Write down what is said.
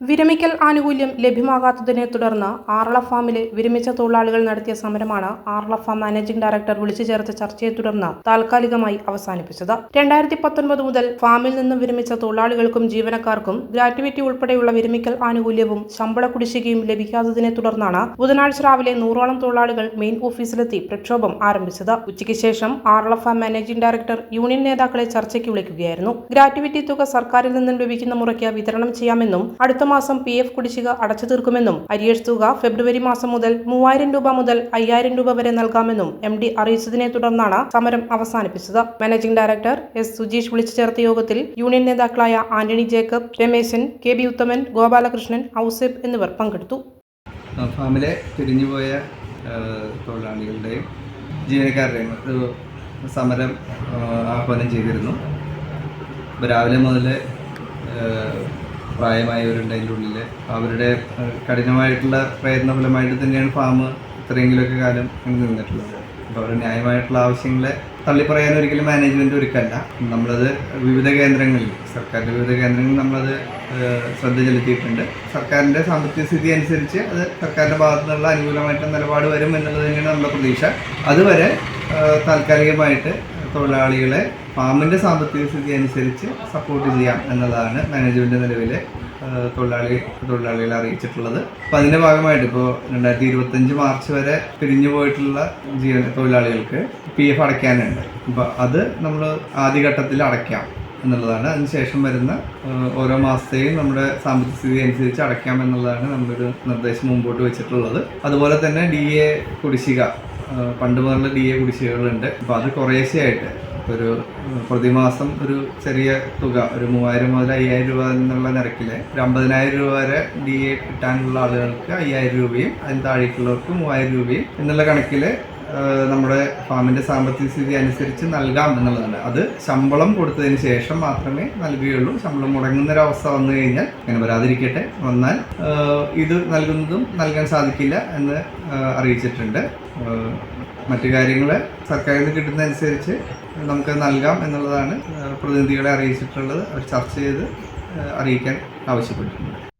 വിരമിക്കൽ ആനുകൂല്യം ലഭ്യമാകാത്തതിനെ തുടർന്ന് ആറള ഫാമിലെ വിരമിച്ച തൊഴിലാളികൾ നടത്തിയ സമരമാണ് ആറള ഫാം മാനേജിംഗ് ഡയറക്ടർ വിളിച്ചു ചേർത്ത ചർച്ചയെ തുടർന്ന് താൽക്കാലികമായി അവസാനിപ്പിച്ചത്. രണ്ടായിരത്തി പത്തൊൻപത് മുതൽ ഫാമിൽ നിന്നും വിരമിച്ച തൊഴിലാളികൾക്കും ജീവനക്കാർക്കും ഗ്രാറ്റുവിറ്റി ഉൾപ്പെടെയുള്ള വിരമിക്കൽ ആനുകൂല്യവും ശമ്പള കുടിശ്ശികയും ലഭിക്കാത്തതിനെ തുടർന്നാണ് ബുധനാഴ്ച രാവിലെ നൂറോളം തൊഴിലാളികൾ മെയിൻ ഓഫീസിലെത്തി പ്രക്ഷോഭം ആരംഭിച്ചത്. ഉച്ചയ്ക്ക് ശേഷം Arala farm managing director union നേതാക്കളെ ചർച്ചയ്ക്ക് വിളിക്കുകയായിരുന്നു. ഗ്രാറ്റുവിറ്റി തുക സർക്കാരിൽ നിന്നും ലഭിക്കുന്ന മുറയ്ക്ക് വിതരണം ചെയ്യാമെന്നും അടുത്ത മാസം പി എഫ് കുടിശ്ശിക അടച്ചു തീർക്കുമെന്നും അരിയേഴ്സ് തുക ഫെബ്രുവരി മാസം മുതൽ മൂവായിരം രൂപ മുതൽ അയ്യായിരം രൂപ വരെ നൽകാമെന്നും എം ഡി അറിയിച്ചതിനെ തുടർന്നാണ് സമരം അവസാനിപ്പിച്ചത്. മാനേജിംഗ് ഡയറക്ടർ എസ് സുജീഷ് വിളിച്ചു ചേർത്ത യോഗത്തിൽ യൂണിയൻ നേതാക്കളായ Antony Jacob Rameshan K B Uthaman Gopalakrishnan Ouseph എന്നിവർ പങ്കെടുത്തു. ഫാമിലെ പിരിഞ്ഞുപോയ ആ, തൊഴിലാളികളുടെയും ജീവനക്കാരുടെയും സമരം ആഹ്വാനം ചെയ്തിരുന്നു. രാവിലെ മുതൽ പ്രായമായവരുണ്ട് അതിന്റെ ഉള്ളിൽ അവരുടെ കഠിനമായിട്ടുള്ള പ്രയത്ന ഫലമായിട്ട് തന്നെയാണ് ഫാം ഇത്രയെങ്കിലുമൊക്കെ കാലം ഇങ്ങനെ നിന്നിട്ടുള്ളത്. അപ്പോൾ അവരുടെ ന്യായമായിട്ടുള്ള ആവശ്യങ്ങളെ തള്ളിപ്പറയാൻ ഒരിക്കലും മാനേജ്മെന്റ് ഒരുക്കല്ല. നമ്മളത് വിവിധ കേന്ദ്രങ്ങളിൽ സർക്കാരിന്റെ വിവിധ കേന്ദ്രങ്ങളിൽ നമ്മളത് ശ്രദ്ധ ചെലുത്തിയിട്ടുണ്ട്. സർക്കാരിന്റെ സാമ്പത്തിക സ്ഥിതി അനുസരിച്ച് അത് സർക്കാരിന്റെ ഭാഗത്തു നിന്നുള്ള അനുകൂലമായിട്ടുള്ള നിലപാട് വരും എന്നുള്ളത് തന്നെയാണ് നമ്മുടെ പ്രതീക്ഷ. അതുവരെ താൽക്കാലികമായിട്ട് തൊഴിലാളികളെ ഫാമിന്റെ സാമ്പത്തിക സ്ഥിതി അനുസരിച്ച് സപ്പോർട്ട് ചെയ്യാം എന്നതാണ് മാനേജ്മെന്റ് നിലവിലെ തൊഴിലാളി തൊഴിലാളികളെ അറിയിച്ചിട്ടുള്ളത്. അപ്പോൾ അതിന്റെ ഭാഗമായിട്ട് ഇപ്പോൾ രണ്ടായിരത്തി ഇരുപത്തഞ്ച് മാർച്ച് വരെ പിരിഞ്ഞു പോയിട്ടുള്ള ജീവന തൊഴിലാളികൾക്ക് പി എഫ് അടയ്ക്കാനുണ്ട്. അപ്പോൾ അത് നമ്മൾ ആദ്യഘട്ടത്തിൽ അടയ്ക്കാം എന്നുള്ളതാണ്. അതിനുശേഷം വരുന്ന ഓരോ മാസത്തെയും നമ്മുടെ സാമ്പത്തിക സ്ഥിതി അനുസരിച്ച് അടയ്ക്കാം എന്നുള്ളതാണ് നമ്മളൊരു നിർദ്ദേശം മുമ്പോട്ട് വെച്ചിട്ടുള്ളത്. അതുപോലെ തന്നെ ഡി എ കുടിശ്ശിക പണ്ട് മുതലുള്ള ഡി എ കുടിശ്ശികകളുണ്ട്. അപ്പോൾ അത് കുറേശ്ശെയായിട്ട് ഒരു പ്രതിമാസം ഒരു ചെറിയ തുക ഒരു മൂവായിരം മുതൽ അയ്യായിരം രൂപ എന്നുള്ള നിരക്കിൽ ഒരു അമ്പതിനായിരം രൂപ വരെ ഡി എ കിട്ടാനുള്ള ആളുകൾക്ക് അയ്യായിരം രൂപയും അതിന് താഴേക്കുള്ളവർക്ക് മൂവായിരം രൂപയും എന്നുള്ള കണക്കിൽ നമ്മുടെ ഫാമിന്റെ സാമ്പത്തിക സ്ഥിതി അനുസരിച്ച് നൽകാം എന്നുള്ളതാണ് അത് ശമ്പളം കൊടുത്തതിന് ശേഷം മാത്രമേ നൽകുകയുള്ളൂ. ശമ്പളം മുടങ്ങുന്ന ഒരു അവസ്ഥ വന്നു കഴിഞ്ഞാൽ അങ്ങനെ വരാതിരിക്കട്ടെ. വന്നാൽ ഇത് നൽകുന്നതും നൽകാൻ സാധിക്കില്ല എന്ന് അറിയിച്ചിട്ടുണ്ട്. മറ്റു കാര്യങ്ങൾ സർക്കാരിൽ നിന്ന് കിട്ടുന്നതനുസരിച്ച് നമുക്ക് നൽകാം എന്നുള്ളതാണ് പ്രതിനിധികളെ അറിയിച്ചിട്ടുള്ളത്. അവർ ചർച്ച ചെയ്ത് അറിയിക്കാൻ ആവശ്യപ്പെട്ടിട്ടുണ്ട്.